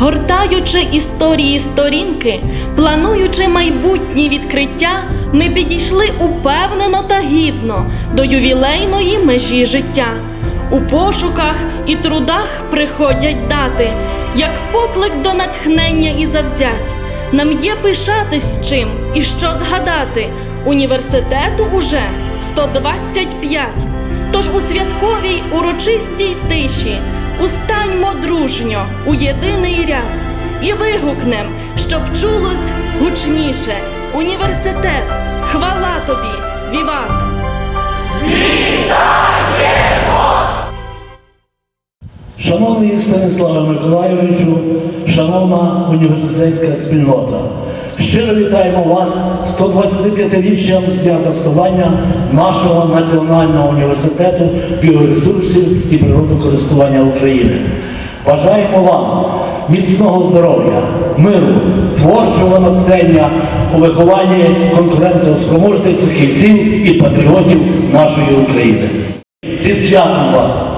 Гортаючи історії сторінки, плануючи майбутні відкриття, ми підійшли упевнено та гідно до ювілейної межі життя. У пошуках і трудах приходять дати, як поклик до натхнення і завзять. Нам є пишатись чим і що згадати. Університету уже 125. Тож у святковій урочистій тиші устаньмо дружньо у єдиний ряд і вигукнем, щоб чулось гучніше. Університет, хвала тобі, віват! Вітаємо! Шановний Станіславе Миколайовичу, шановна університетська спільнота, щиро вітаємо вас 125-річчям з дня заснування нашого Національного університету біоресурсів і природокористування України. Бажаємо вам міцного здоров'я, миру, творчого натхнення у вихованні конкурентоспроможних фахівців і патріотів нашої України. Зі святом вас!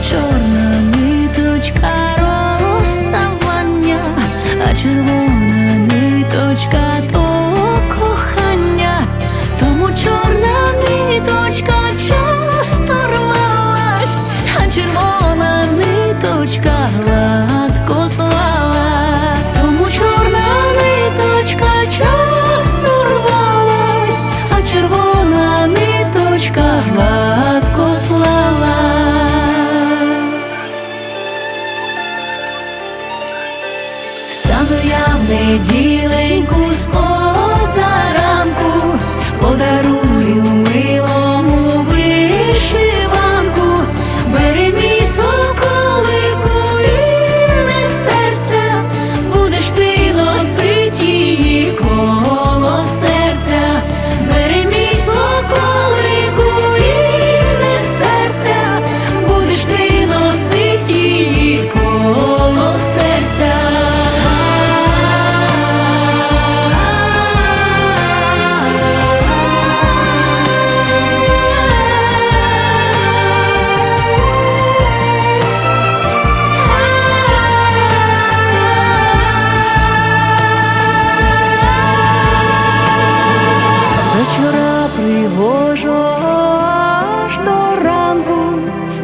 чорна ниточка Встану я в неділеньку з позаранку, подарую вечора пригожо аж до ранку.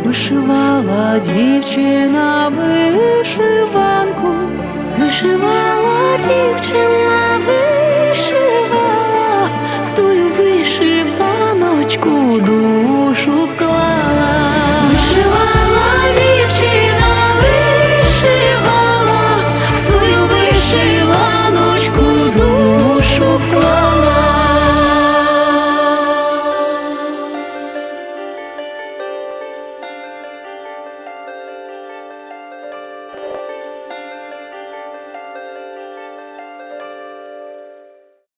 Вишивала дівчина вишиванку, вишивала дівчина, вишивала